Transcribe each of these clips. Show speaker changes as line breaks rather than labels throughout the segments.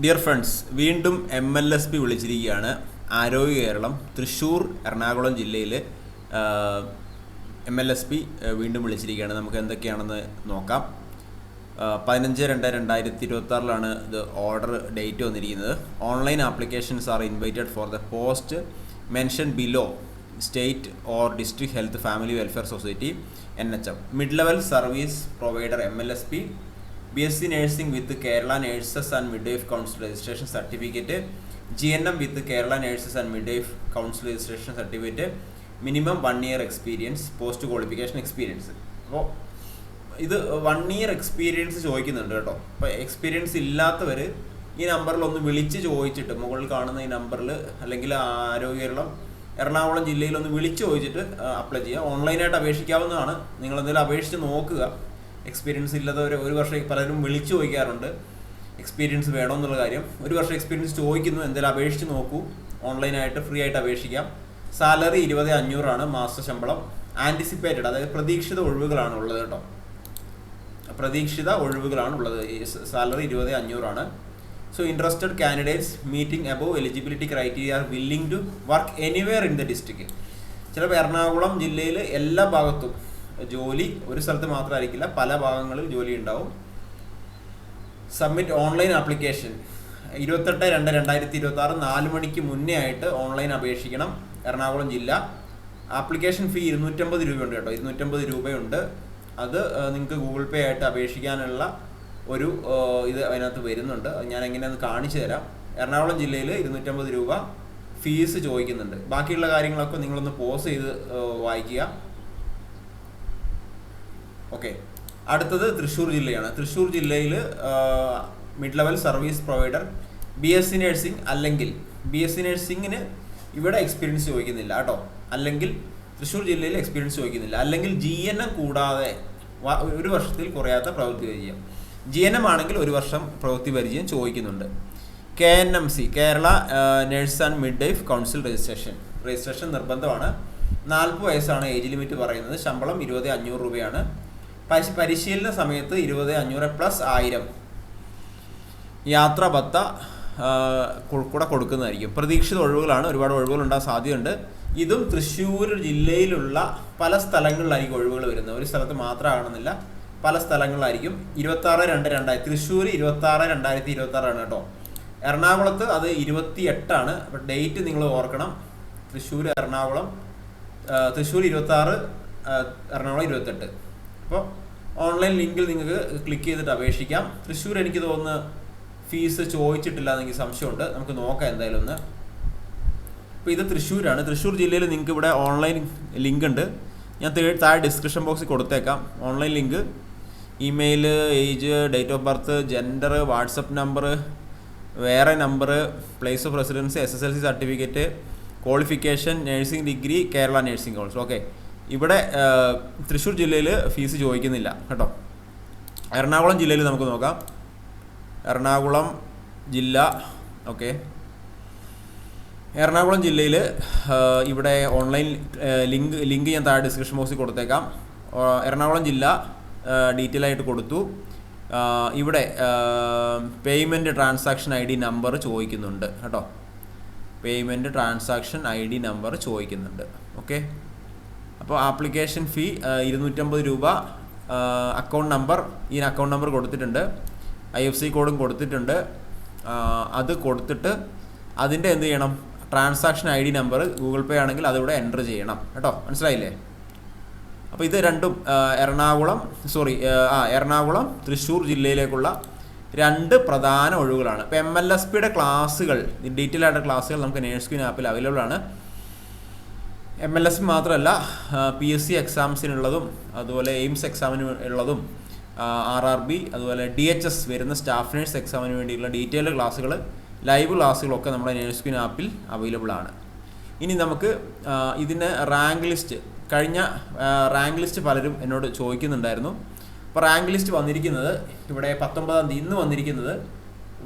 Dear friends വീണ്ടും M L S P വിളിച്ചിരിക്കുകയാണ്. ആരോഗ്യ കേരളം തൃശ്ശൂർ എറണാകുളം ജില്ലയിൽ എം എൽ എസ് പി വീണ്ടും വിളിച്ചിരിക്കുകയാണ്. നമുക്ക് എന്തൊക്കെയാണെന്ന് നോക്കാം. പതിനഞ്ച് രണ്ട് രണ്ടായിരത്തി ഇരുപത്തി ആറിലാണ് ഇത് ഓർഡർ ഡേറ്റ് വന്നിരിക്കുന്നത്. Online applications are invited for the post mention below state or district health family welfare society N H M mid level service provider M L S P B S C nursing with Kerala nurses and midwife council registration certificate G N M with Kerala nurses and midwife council registration certificate minimum one year experience post qualification experience അപ്പോൾ ഇത് one year experience ചോദിക്കുന്നുണ്ട് കേട്ടോ. അപ്പോൾ experience ഇല്ലാത്തവർ ഈ നമ്പറിൽ ഒന്ന് വിളിച്ച് ചോദിച്ചിട്ട് മുകളിൽ കാണുന്ന ഈ നമ്പറിൽ അല്ലെങ്കിൽ ആരോഗ്യകേരളം എറണാകുളം ജില്ലയിൽ ഒന്ന് വിളിച്ച് ചോദിച്ചിട്ട് അപ്ലൈ ചെയ്യുക ഓൺലൈനായിട്ട് അപേക്ഷിക്കാവുന്നതാണ്. നിങ്ങൾ എന്തെങ്കിലും അപേക്ഷിച്ച് നോക്കുക. എക്സ്പീരിയൻസ് ഇല്ലാത്തവർ ഒരു വർഷം പലരും വിളിച്ചു ചോദിക്കാറുണ്ട്. എക്സ്പീരിയൻസ് വേണമെന്നുള്ള കാര്യം. ഒരു വർഷം എക്സ്പീരിയൻസ് ചോദിക്കുന്നു. എന്തായാലും അപേക്ഷിച്ച് നോക്കൂ. ഓൺലൈനായിട്ട് ഫ്രീ ആയിട്ട് അപേക്ഷിക്കാം. സാലറി ഇരുപത് അഞ്ഞൂറാണ് മാസ ശമ്പളം. ആന്റിസിപ്പേറ്റഡ് അതായത് പ്രതീക്ഷിത ഒഴിവുകളാണ് ഉള്ളത് കേട്ടോ. പ്രതീക്ഷിത ഒഴിവുകളാണ് ഉള്ളത്. സാലറി ഇരുപത് അഞ്ഞൂറാണ്. So interested candidates meeting above eligibility criteria are willing to work anywhere in the district ചിലപ്പോൾ എറണാകുളം ജില്ലയിൽ എല്ലാ ഭാഗത്തും ജോലി ഒരു സ്ഥലത്ത് മാത്രമായിരിക്കില്ല പല ഭാഗങ്ങളിൽ ജോലി ഉണ്ടാവും. സബ്മിറ്റ് ഓൺലൈൻ ആപ്ലിക്കേഷൻ ഇരുപത്തെട്ട് രണ്ട് രണ്ടായിരത്തി ഇരുപത്തി ആറ് നാല് മണിക്ക് മുന്നേ ആയിട്ട് ഓൺലൈൻ അപേക്ഷിക്കണം എറണാകുളം ജില്ല. ആപ്ലിക്കേഷൻ ഫീ ഇരുന്നൂറ്റമ്പത് രൂപയുണ്ട് കേട്ടോ ഇരുന്നൂറ്റമ്പത് രൂപയുണ്ട്. അത് നിങ്ങൾക്ക് ഗൂഗിൾ പേ ആയിട്ട് അപേക്ഷിക്കാനുള്ള ഒരു ഇത് അതിനകത്ത് വരുന്നുണ്ട്. ഞാൻ എങ്ങനെയാന്ന് കാണിച്ചു തരാം. എറണാകുളം ജില്ലയിൽ ഇരുന്നൂറ്റമ്പത് രൂപ ഫീസ് ചോദിക്കുന്നുണ്ട്. ബാക്കിയുള്ള കാര്യങ്ങളൊക്കെ നിങ്ങളൊന്ന് പോസ് ചെയ്ത് വായിക്കുക. ഓക്കെ. അടുത്തത് തൃശ്ശൂർ ജില്ലയാണ്. തൃശ്ശൂർ ജില്ലയിൽ mid level service provider B S C nursing അല്ലെങ്കിൽ ബി എസ് സി നഴ്സിംഗിന് ഇവിടെ എക്സ്പീരിയൻസ് ചോദിക്കുന്നില്ല കേട്ടോ. അല്ലെങ്കിൽ തൃശ്ശൂർ ജില്ലയിൽ എക്സ്പീരിയൻസ് ചോദിക്കുന്നില്ല. അല്ലെങ്കിൽ ജി എൻ എം കൂടാതെ ഒരു വർഷത്തിൽ കുറയാത്ത പ്രവൃത്തി പരിചയം. ജി എൻ എം ആണെങ്കിൽ ഒരു വർഷം പ്രവൃത്തി പരിചയം ചോദിക്കുന്നുണ്ട്. K N M C Kerala nurse and midwife council registration registration നിർബന്ധമാണ്. നാൽപ്പത് വയസ്സാണ് ഏജ് ലിമിറ്റ് പറയുന്നത്. ശമ്പളം ഇരുപത് അഞ്ഞൂറ് രൂപയാണ്. പരിശീലന സമയത്ത് ഇരുപത് അഞ്ഞൂറ് പ്ലസ് ആയിരം. യാത്രാ ഭത്ത കൂടെ കൊടുക്കുന്നതായിരിക്കും. പ്രതീക്ഷിത ഒഴിവുകളാണ് ഒരുപാട് ഒഴിവുകൾ ഉണ്ടാകാൻ സാധ്യതയുണ്ട്. ഇതും തൃശ്ശൂർ ജില്ലയിലുള്ള പല സ്ഥലങ്ങളിലായിരിക്കും ഒഴിവുകൾ വരുന്നത്. ഒരു സ്ഥലത്ത് മാത്രമാകണമെന്നില്ല പല സ്ഥലങ്ങളിലായിരിക്കും. ഇരുപത്തി ആറ് രണ്ട് രണ്ടായിരത്തി തൃശ്ശൂർ ഇരുപത്തി ആറ് രണ്ടായിരത്തി ഇരുപത്തി ആറാണ് കേട്ടോ. എറണാകുളത്ത് അത് ഇരുപത്തി എട്ടാണ് അപ്പോൾ ഡേറ്റ് നിങ്ങൾ ഓർക്കണം. തൃശ്ശൂർ എറണാകുളം തൃശ്ശൂർ ഇരുപത്തി ആറ് എറണാകുളം ഇരുപത്തെട്ട്. അപ്പോൾ ഓൺലൈൻ ലിങ്കിൽ നിങ്ങൾക്ക് ക്ലിക്ക് ചെയ്തിട്ട് അപേക്ഷിക്കാം. തൃശ്ശൂർ എനിക്ക് തോന്നുന്നു ഫീസ് ചോദിച്ചിട്ടില്ല എന്നെങ്കിൽ സംശയമുണ്ട്. നമുക്ക് നോക്കാം എന്തായാലും ഒന്ന്. അപ്പോൾ ഇത് തൃശ്ശൂരാണ്. തൃശ്ശൂർ ജില്ലയിൽ നിങ്ങൾക്ക് ഇവിടെ ഓൺലൈൻ ലിങ്ക് ഉണ്ട്. ഞാൻ താഴെ ഡിസ്ക്രിപ്ഷൻ ബോക്സിൽ കൊടുത്തേക്കാം. Online link email age date of birth gender WhatsApp number വേറെ number place of residence S S L C certificate qualification nursing degree Kerala nursing calls okay ഇവിടെ തൃശ്ശൂർ ജില്ലയിൽ ഫീസ് ചോദിക്കുന്നില്ല കേട്ടോ. എറണാകുളം ജില്ലയിൽ നമുക്ക് നോക്കാം. എറണാകുളം ജില്ല ഓക്കെ. എറണാകുളം ജില്ലയിൽ ഇവിടെ ഓൺലൈൻ ലിങ്ക് ലിങ്ക് ഞാൻ താഴെ ഡിസ്ക്രിപ്ഷൻ ബോക്സിൽ കൊടുത്തേക്കാം. എറണാകുളം ജില്ല ഡീറ്റെയിൽ ആയിട്ട് കൊടുത്തു. ഇവിടെ payment transaction I D number ചോദിക്കുന്നുണ്ട് കേട്ടോ. Payment transaction I D number ചോദിക്കുന്നുണ്ട് ഓക്കെ. അപ്പോൾ ആപ്ലിക്കേഷൻ ഫീ ഇരുന്നൂറ്റമ്പത് രൂപ. അക്കൗണ്ട് നമ്പർ ഈ അക്കൗണ്ട് നമ്പർ കൊടുത്തിട്ടുണ്ട്. ഐ എഫ് സി കോഡും കൊടുത്തിട്ടുണ്ട്. അത് കൊടുത്തിട്ട് അതിന്റെ എന്ത് ചെയ്യണം? Transaction I D number Google Pay ആണെങ്കിൽ അതിവിടെ എന്റർ ചെയ്യണം. കേട്ടോ? മനസ്സിലായില്ലേ? അപ്പോൾ ഇത് രണ്ടും എറണാകുളം സോറി ആ എറണാകുളം തൃശ്ശൂർ ജില്ലയിലേക്കുള്ള രണ്ട് പ്രധാന ഒഴിവുകളാണ്. ഇപ്പോൾ എം എൽ എസ് പിയുടെ ക്ലാസ്സുകൾ ഡീറ്റെയിൽ ആയിട്ട് ക്ലാസ്സുകൾ നമുക്ക് നേഴ്സ് ക്വീൻ ആപ്പിൽ അവൈലബിൾ ആണ്. എം എൽ എസ് മാത്രമല്ല പി എസ് സി എക്സാംസിനുള്ളതും അതുപോലെ എയിംസ് എക്സാമിന് ഉള്ളതും ആർ ആർ ബി അതുപോലെ ഡി എച്ച് എസ് വരുന്ന സ്റ്റാഫ് നേഴ്സ് എക്സാമിന് വേണ്ടിയുള്ള ഡീറ്റെയിൽഡ് ക്ലാസ്സുകൾ ലൈവ് ക്ലാസ്സുകളൊക്കെ നമ്മുടെ നേഴ്സ് ക്വീൻ ആപ്പിൽ അവൈലബിൾ ആണ്. ഇനി നമുക്ക് ഇതിന്റെ റാങ്ക് ലിസ്റ്റ് കഴിഞ്ഞ റാങ്ക് ലിസ്റ്റ് പലരും എന്നോട് ചോദിക്കുന്നുണ്ടായിരുന്നു. അപ്പോൾ റാങ്ക് ലിസ്റ്റ് വന്നിരിക്കുന്നത് ഇവിടെ പത്തൊമ്പതാം തീയതി ഇന്ന് വന്നിരിക്കുന്നത്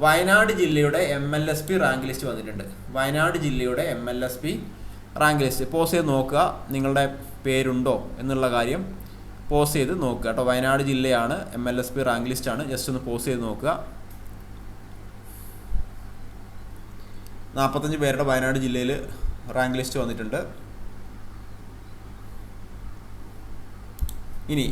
വയനാട് ജില്ലയുടെ M L S P rank list വന്നിട്ടുണ്ട്. വയനാട് ജില്ലയുടെ M L S P rank list. Pause ചെയ്ത് നോക്കുക. നിങ്ങളുടെ പേരുണ്ടോ എന്നുള്ള കാര്യം പോസ് ചെയ്ത് നോക്കുക കേട്ടോ. വയനാട് ജില്ലയാണ് M L S P rank ലിസ്റ്റാണ് ജസ്റ്റ് ഒന്ന് പോസ് ചെയ്ത് നോക്കുക. നാൽപ്പത്തഞ്ച് പേരുടെ വയനാട് ജില്ലയിൽ റാങ്ക് ലിസ്റ്റ് വന്നിട്ടുണ്ട്. ഇനി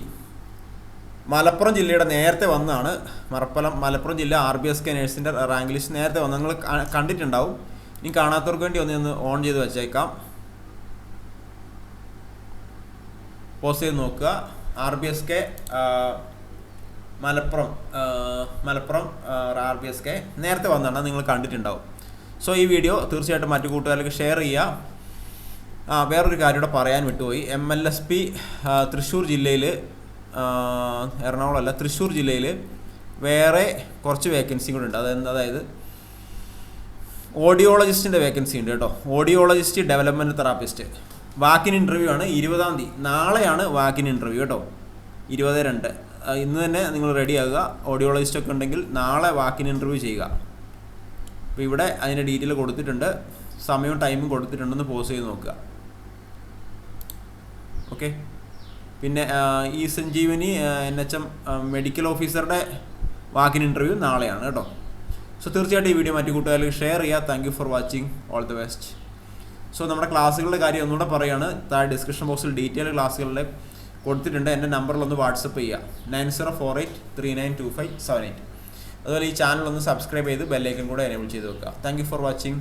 മലപ്പുറം ജില്ലയുടെ നേരത്തെ വന്നാണ് മറപ്പലം. മലപ്പുറം ജില്ല ആർ ബി എസ് കെ നേഴ്സിന്റെ റാങ്ക് ലിസ്റ്റ് നേരത്തെ വന്ന് നിങ്ങൾ കണ്ടിട്ടുണ്ടാവും. ഇനി കാണാത്തവർക്ക് വേണ്ടി ഒന്ന് ഒന്ന് ഓൺ ചെയ്ത് വെച്ചേക്കാം. പോസ് ചെയ്ത് നോക്കുക. R B S K Malappuram Malappuram R B S K നേരത്തെ വന്നാണ് നിങ്ങൾ കണ്ടിട്ടുണ്ടാവും. സോ ഈ വീഡിയോ തീർച്ചയായിട്ടും മറ്റു കൂട്ടുകാർക്ക് ഷെയർ ചെയ്യുക. ആ വേറൊരു കാര്യം കൂടെ പറയാൻ വിട്ടുപോയി. M L S P Thrissur ജില്ലയിൽ എറണാകുളം അല്ല തൃശ്ശൂർ ജില്ലയിൽ വേറെ കുറച്ച് വേക്കൻസി കൂടെ ഉണ്ട്. അതായത് അതായത് ഓഡിയോളജിസ്റ്റിന്റെ വേക്കൻസി ഉണ്ട് കേട്ടോ. Audiologist development therapist walk in interview ആണ്. ഇരുപതാം തീയതി. നാളെയാണ് വാക്കിൻ ഇന്റർവ്യൂ കേട്ടോ. ഇരുപത് രണ്ട്. ഇന്ന് തന്നെ നിങ്ങൾ റെഡി ആകുക. ഓഡിയോളജിസ്റ്റ് ഒക്കെ ഉണ്ടെങ്കിൽ നാളെ വാക്കിൻ ഇന്റർവ്യൂ ചെയ്യുക. അപ്പോൾ ഇവിടെ അതിന്റെ ഡീറ്റെയിൽ കൊടുത്തിട്ടുണ്ട്. സമയവും ടൈമും കൊടുത്തിട്ടുണ്ടെന്ന് പോസ് ചെയ്ത് നോക്കുക. ഓക്കെ പിന്നെ ഈ Sanjeevani N H M medical ഓഫീസറുടെ വാക്കിൻ ഇന്റർവ്യൂ നാളെയാണ് കേട്ടോ. സോ തീർച്ചയായിട്ടും ഈ വീഡിയോ മറ്റു കൂട്ടുകാർക്ക് ഷെയർ ചെയ്യുക. Thank you for watching all the best so നമ്മുടെ ക്ലാസ്സുകളുടെ കാര്യം ഒന്നുകൂടെ പറയുകയാണ് താഴെ ഡിസ്ക്രിപ്ഷൻ ബോക്സിൽ ഡീറ്റെയിൽ ക്ലാസ്സുകളുടെ കൊടുത്തിട്ടുണ്ട്. എന്റെ നമ്പറിൽ ഒന്ന് വാട്സപ്പ് ചെയ്യുക. Nine zero four eight three nine two five seven eight. അതുപോലെ ഈ ചാനൽ ഒന്ന് സബ്സ്ക്രൈബ് ചെയ്ത് ബെല്ലൈക്കൻ കൂടെ എനേബിൾ ചെയ്ത് വെക്കുക. Thank you for watching.